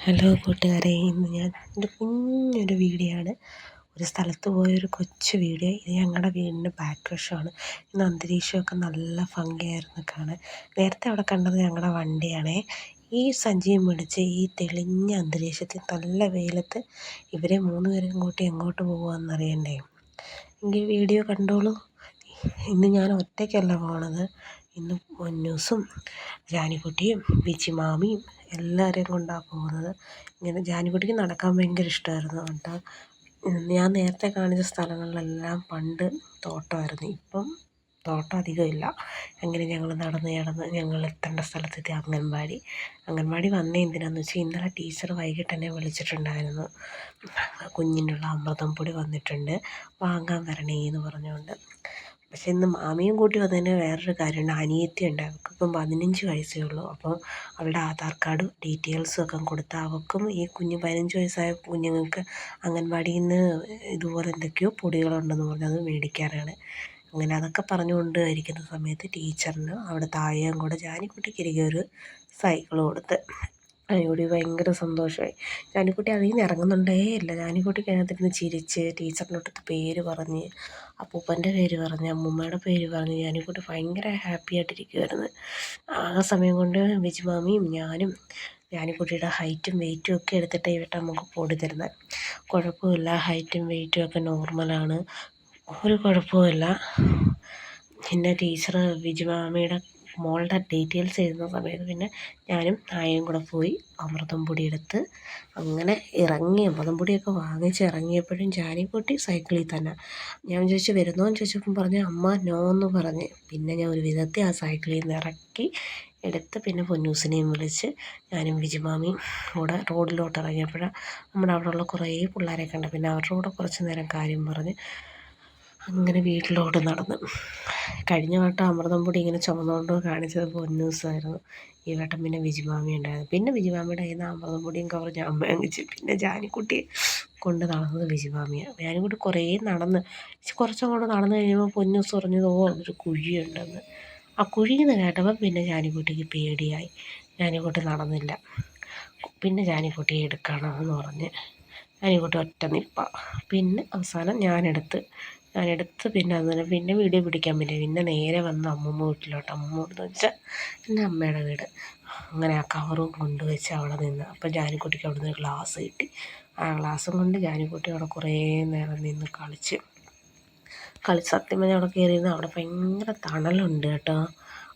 Hello കൂട്ടുകാരെ ഇന്ന് ഞാൻ എന്റെ കുഞ്ഞൊരു വീഡിയോ ആണ് ഒരു സ്ഥലത്ത് പോയൊരു കൊച്ചു വീഡിയോ. ഇത് ഞങ്ങളുടെ വീടിന്റെ ബാക്ക് വശമാണ്. ഇന്ന് അന്തരീക്ഷമൊക്കെ നല്ല ഭംഗിയായിരുന്നു കാണാൻ. നേരത്തെ അവിടെ കണ്ടത് ഞങ്ങളുടെ വണ്ടിയാണേ. ഈ സഞ്ചിയും പിടിച്ച് ഈ തെളിഞ്ഞ അന്തരീക്ഷത്തിൽ നല്ല വെയിലത്ത് ഇവരെ മൂന്ന് പേരും കൂട്ടി എങ്ങോട്ട് പോകുകയെന്നറിയണ്ടേ എങ്കിൽ വീഡിയോ കണ്ടോളൂ. ഇന്ന് ഞാൻ ഒറ്റയ്ക്കല്ല പോണത്. ഇന്ന് മൊന്നൂസും ജാനിക്കുട്ടിയും വിച്ചിമാമിയും എല്ലാവരെയും കൊണ്ടാണ് പോകുന്നത്. ഇങ്ങനെ ജാനിക്കുട്ടിക്ക് നടക്കാൻ ഭയങ്കര ഇഷ്ടമായിരുന്നു കേട്ടോ. ഞാൻ നേരത്തെ കാണിച്ച സ്ഥലങ്ങളിലെല്ലാം പണ്ട് തോട്ടമായിരുന്നു. ഇപ്പം തോട്ടം അധികം ഇല്ല. അങ്ങനെ ഞങ്ങൾ നടന്ന് നടന്ന് ഞങ്ങൾ എത്തേണ്ട സ്ഥലത്തെത്തി അംഗൻവാടി. അംഗൻവാടി വന്ന എന്തിനാന്ന് വെച്ചാൽ ഇന്നലെ ടീച്ചർ വൈകിട്ട് തന്നെ വിളിച്ചിട്ടുണ്ടായിരുന്നു. കുഞ്ഞിനുള്ള അമൃതം പൊടി വന്നിട്ടുണ്ട്. വാങ്ങാൻ വരണേ എന്ന് പറഞ്ഞുകൊണ്ട് പക്ഷേ ഇന്ന് മാമിയും കൂട്ടി വന്നതിന് വേറൊരു കാര്യമുണ്ട്. അനിയത്തിയുണ്ട് അവൾക്കിപ്പം പതിനഞ്ച് വയസ്സേ ഉള്ളൂ. അപ്പോൾ അവളുടെ ആധാർ കാർഡ് ഡീറ്റെയിൽസും ഒക്കെ കൊടുത്ത് അവൾക്കും ഈ കുഞ്ഞ് പതിനഞ്ച് വയസ്സായ കുഞ്ഞുങ്ങൾക്ക് അംഗൻവാടിയിൽ നിന്ന് ഇതുപോലെ എന്തൊക്കെയോ പൊടികളുണ്ടെന്ന് പറഞ്ഞ് അത് മേടിക്കാനാണ് അങ്ങനെ അതൊക്കെ പറഞ്ഞുകൊണ്ട് ഇരിക്കുന്ന സമയത്ത് ടീച്ചറിന് അവിടെ താഴെയും കൂടെ ജാനിക്കുട്ടിക്കരികെ ഒരു സൈക്കിൾ കൊടുത്ത് അതിനോട് ഭയങ്കര സന്തോഷമായി ജാനിക്കുട്ടി അതിൽ നിന്ന് ഇറങ്ങുന്നുണ്ടേ ഇല്ല. ജാനിക്കുട്ടിക്ക് അതിനകത്തിരുന്ന് ചിരിച്ച് ടീച്ചറിനോട്ടത്ത് പേര് പറഞ്ഞ് അപ്പൂപ്പന്റെ പേര് പറഞ്ഞ് അമ്മൂമ്മയുടെ പേര് പറഞ്ഞ് ഞാനിക്കുട്ടി ഭയങ്കര ഹാപ്പി ആയിട്ടിരിക്കുമായിരുന്നു ആ സമയം കൊണ്ട് വിജുമാമിയും ഞാനും ഞാനിക്കുട്ടിയുടെ ഹൈറ്റും വെയിറ്റും ഒക്കെ എടുത്തിട്ട് ഇവിടെ നമുക്ക് പൊടി തരുന്നത്. കുഴപ്പമില്ല ഹൈറ്റും വെയിറ്റും ഒക്കെ നോർമലാണ്. ഒരു കുഴപ്പമില്ല പിന്നെ ടീച്ചർ വിജുമാമിയുടെ മോളുടെ ഡീറ്റെയിൽസ് എഴുതുന്ന സമയത്ത് പിന്നെ ഞാനും ആയും കൂടെ പോയി അമൃതം പൊടി എടുത്ത് അങ്ങനെ ഇറങ്ങി. അമൃതം പൊടിയൊക്കെ വാങ്ങിച്ച് ഇറങ്ങിയപ്പോഴും ജാനിക്കുട്ടി സൈക്കിളിൽ തന്നെ. ഞാൻ ചോദിച്ചു വരുന്നോ? എന്ന് ചോദിച്ചപ്പം പറഞ്ഞു അമ്മ നോ എന്ന് പറഞ്ഞ്. പിന്നെ ഞാൻ ഒരു വിധത്തിൽ ആ സൈക്കിളിൽ നിന്ന് ഇറക്കി എടുത്ത് പിന്നെ പൊന്നൂസിനെയും വിളിച്ച് ഞാനും വിജുമാമിയും കൂടെ റോഡിലോട്ട് ഇറങ്ങിയപ്പോഴാണ് നമ്മുടെ അവിടെയുള്ള കുറേ പിള്ളേരെ കണ്ട് പിന്നെ അവരുടെ കൂടെ കുറച്ച് നേരം കാര്യം പറഞ്ഞ് അങ്ങനെ വീട്ടിലോട്ട് നടന്ന്. കഴിഞ്ഞ വട്ടം അമൃതം പൊടി ഇങ്ങനെ ചുമന്നുകൊണ്ട് കാണിച്ചത് പൊന്നൂസായിരുന്നു ഈ വട്ടം പിന്നെ വിജുമാമി ഉണ്ടായിരുന്നു. പിന്നെ വിജുമാമിയുടെ കയ്യിൽ നിന്ന് അമൃതം പൊടിയും കവർ ഞാൻ വാങ്ങിച്ച്. പിന്നെ ജാനിക്കുട്ടിയെ കൊണ്ട് നടന്നത് വിജുമാമിയാണ് ജാനിക്കുട്ടി കുറേ നടന്ന് കുറച്ചങ്ങോട്ട് നടന്നു കഴിയുമ്പോൾ പൊന്നൂസ് പറഞ്ഞത് ഓ ഒരു കുഴിയുണ്ടെന്ന്. ആ കുഴിയിൽ നിന്ന് കേട്ടപ്പോൾ പിന്നെ ജാനിക്കുട്ടിക്ക് പേടിയായി. ജാനിക്കുട്ടി നടന്നില്ല. പിന്നെ ജാനിക്കുട്ടിയെ എടുക്കണമെന്ന് പറഞ്ഞ്. ജാനിക്കുട്ടി ഒറ്റ നിൽപ്പ പിന്നെ അവസാനം ഞാനെടുത്ത് ഞാനെടുത്ത് പിന്നെ അതുപോലെ പിന്നെ വീഡിയോ പിടിക്കാൻ പറ്റില്ല പിന്നെ നേരെ വന്ന് അമ്മൂമ്മ വീട്ടിലോട്ട്. അമ്മൂമ്മ വീടെന്ന് വെച്ചാൽ എന്റെ അമ്മയുടെ വീട്. അങ്ങനെ ആ കവറും കൊണ്ട് വെച്ച് അവിടെ നിന്ന് അപ്പം ജാനിക്കുട്ടിക്ക് അവിടെ നിന്ന് ഗ്ലാസ് കിട്ടി. ആ ഗ്ലാസ്സും കൊണ്ട് ജാനിക്കുട്ടി അവിടെ കുറേ നേരം നിന്ന് കളിച്ച്. കളിച്ച് സത്യം പറഞ്ഞാൽ അവിടെ കയറിയിരുന്ന് അവിടെ ഭയങ്കര തണലുണ്ട് കേട്ടോ.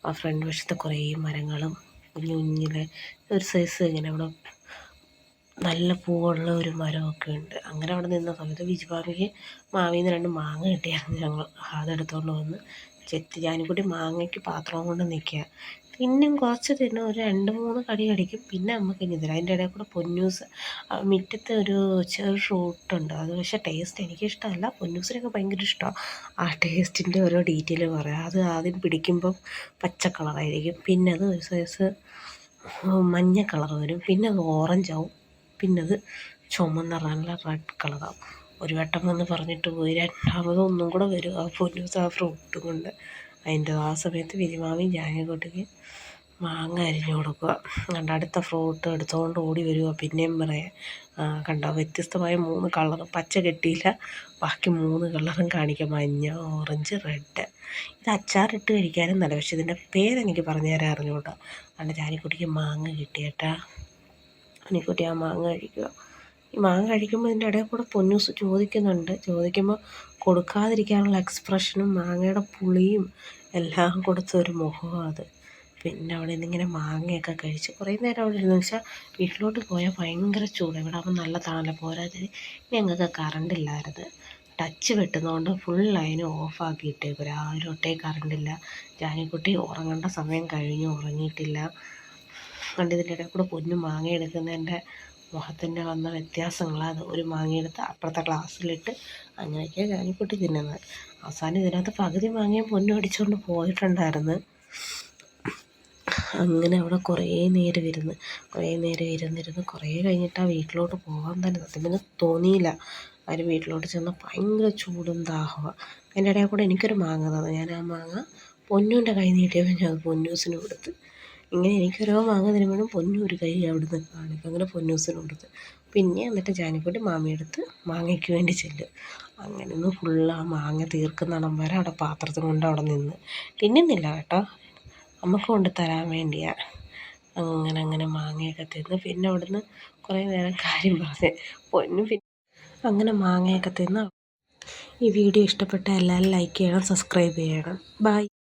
ആ ഫ്രണ്ട് വശത്ത് കുറേ മരങ്ങളും കുഞ്ഞു കുഞ്ഞിലെ ഒരു സൈസ് ഇങ്ങനെ അവിടെ നല്ല പൂവുള്ള ഒരു മരമൊക്കെ ഉണ്ട്. അങ്ങനെ അവിടെ നിന്ന സമയത്ത് ബിജുബാബയ്ക്ക് മാവിൽ നിന്ന് രണ്ട് മാങ്ങ കിട്ടിയായിരുന്നു ഞങ്ങൾ. അതെടുത്തുകൊണ്ട് വന്ന് ചെത്തി ജാനിക്കുട്ടി മാങ്ങയ്ക്ക് പാത്രവും കൊണ്ട് നിൽക്കുക പിന്നെയും കുറച്ച് തിന്നും ഒരു രണ്ട് മൂന്ന് കടി കടിക്കും. പിന്നെ നമുക്ക് ഇനി തരാം അതിന്റെ ഇടയിൽ കൂടെ പൊന്നൂസ് മുറ്റത്ത് ഒരു ചെറു ഫ്രൂട്ടുണ്ട് അത് പക്ഷേ ടേസ്റ്റ് എനിക്കിഷ്ടമല്ല. പൊന്നൂസിനൊക്കെ ഭയങ്കര ഇഷ്ടമാണ്. ആ ടേസ്റ്റിന്റെ ഓരോ ഡീറ്റെയിൽ പറയാം. അത് ആദ്യം പിടിക്കുമ്പം പച്ച കളറായിരിക്കും. പിന്നെ അത് ഒരു സൈസ് മഞ്ഞ കളർ വരും. പിന്നെ അത് ഓറഞ്ച് നിറമുള്ള ചുമന്ന നല്ല റെഡ് കളറാവും ഒരു വട്ടം വന്ന് പറഞ്ഞിട്ട് പോയി. രണ്ടാമത് ഒന്നും കൂടെ വരും. ആ പൊന്നൂസ് ആ ഫ്രൂട്ട് കൊണ്ട്. അതിന്റെ ആ സമയത്ത് വിരിമാമി കൊട്ടിക്ക് മാങ്ങ അരിഞ്ഞു കൊടുക്കുക. കണ്ട അടുത്ത ഫ്രൂട്ട് എടുത്തുകൊണ്ട് ഓടി വരിക പിന്നെയും പറയാം. കണ്ട? വ്യത്യസ്തമായ മൂന്ന് കളർ പച്ച കെട്ടിയില്ല. ബാക്കി മൂന്ന് കളറും കാണിക്കാം. മഞ്ഞ ഓറഞ്ച് റെഡ് ഇത് അച്ചാറിട്ട് കഴിക്കാനും നല്ല. പക്ഷേ ഇതിന്റെ പേരെനിക്ക് പറഞ്ഞു തരാൻ അറിഞ്ഞുകൂട്ടാ അതുകൊണ്ട് ജാനിക്കുട്ടിക്ക് മാങ്ങ കിട്ടിയേട്ടാ അനിക്കുട്ടി ആ മാങ്ങ കഴിക്കുക. ഈ മാങ്ങ കഴിക്കുമ്പോൾ ഇതിന്റെ ഇടയിൽ കൂടെ പൊന്നൂസ് ചോദിക്കുന്നുണ്ട്. ചോദിക്കുമ്പോൾ കൊടുക്കാതിരിക്കാനുള്ള എക്സ്പ്രഷനും മാങ്ങയുടെ പുളിയും എല്ലാം കൊടുത്ത ഒരു മുഖമാണ് അത്. പിന്നെ അവിടെ നിന്നിങ്ങനെ മാങ്ങയൊക്കെ കഴിച്ച് കുറേ നേരം അവിടെ ഇരുന്ന് വെച്ചാൽ വീട്ടിലോട്ട് പോയാൽ ഭയങ്കര ചൂട്. ഇവിടെ ആകുമ്പോൾ നല്ല തണല പോരാതിന് ഞങ്ങൾക്ക് കറണ്ട് ഇല്ലായിരുന്നു. ടച്ച് വെട്ടുന്നതുകൊണ്ട് ഫുൾ ലൈൻ ഓഫാക്കിയിട്ടേക്കും രാവിലെ തൊട്ടേ കറണ്ടില്ല ജാനിക്കുട്ടി ഉറങ്ങേണ്ട സമയം കഴിഞ്ഞു ഉറങ്ങിയിട്ടില്ല. കണ്ട് ഇതിന്റെ ഇടയിൽ കൂടെ പൊന്നു മാങ്ങ എടുക്കുന്നതിന്റെ മുഖത്തിന്റെ വന്ന വ്യത്യാസങ്ങളാണ്. ഒരു മാങ്ങയെടുത്ത് അപ്പുറത്തെ ഗ്ലാസ്സിലിട്ട് അങ്ങനെയൊക്കെ ജാനിക്കുട്ടി തിന്നുന്നത്. അവസാനം ഇതിനകത്ത് പകുതി മാങ്ങയും പൊന്നും അടിച്ചുകൊണ്ട് പോയിട്ടുണ്ടായിരുന്നു. അങ്ങനെ അവിടെ കുറേ നേരം ഇരുന്ന് കുറേ നേരം ഇരുന്നിരുന്ന് കുറേ കഴിഞ്ഞിട്ട് ആ വീട്ടിലോട്ട് പോകാൻ തന്നെ സത്യം പിന്നെ തോന്നിയില്ല. അവർ വീട്ടിലോട്ട് ചെന്ന് ഭയങ്കര ചൂടും ദാഹമാണ് അതിന്റെ ഇടയിൽ കൂടെ എനിക്കൊരു മാങ്ങ തന്നു. ഞാൻ ആ മാങ്ങ പൊന്നുവിന്റെ കൈ നീട്ടിയപ്പോൾ ഞാൻ പൊന്നൂസിന് കൊടുത്ത് ഇങ്ങനെ എനിക്കോരോ മാങ്ങ തരുമ്പോഴും പൊന്നു ഒരു കൈ അവിടുന്ന് കാണിക്കും. അങ്ങനെ പൊന്നൂസിന് കൊടുത്ത്. പിന്നെ എന്നിട്ട് ജാനിക്കുട്ടി മാമിയെടുത്ത് മാങ്ങയ്ക്ക് വേണ്ടി ചെല്ലും. അങ്ങനെ ഒന്ന് ഫുള്ള് ആ മാങ്ങ തീർക്കുന്നിടം വരെ അവിടെ പാത്രത്തിൽ കൊണ്ട് അവിടെ നിന്ന്. തിന്നുന്നില്ല കേട്ടോ. നമുക്ക് കൊണ്ട് തരാൻ വേണ്ടിയാണ് അങ്ങനെ അങ്ങനെ മാങ്ങയൊക്കെ തിന്ന് പിന്നെ അവിടുന്ന് കുറേ നേരം കാര്യം പറഞ്ഞ് പൊന്നു പിന്നെ അങ്ങനെ മാങ്ങയൊക്കെ തിന്ന്. ഈ വീഡിയോ ഇഷ്ടപ്പെട്ട എല്ലാവരും ലൈക്ക് ചെയ്യണം സബ്സ്ക്രൈബ് ചെയ്യണം. ബൈ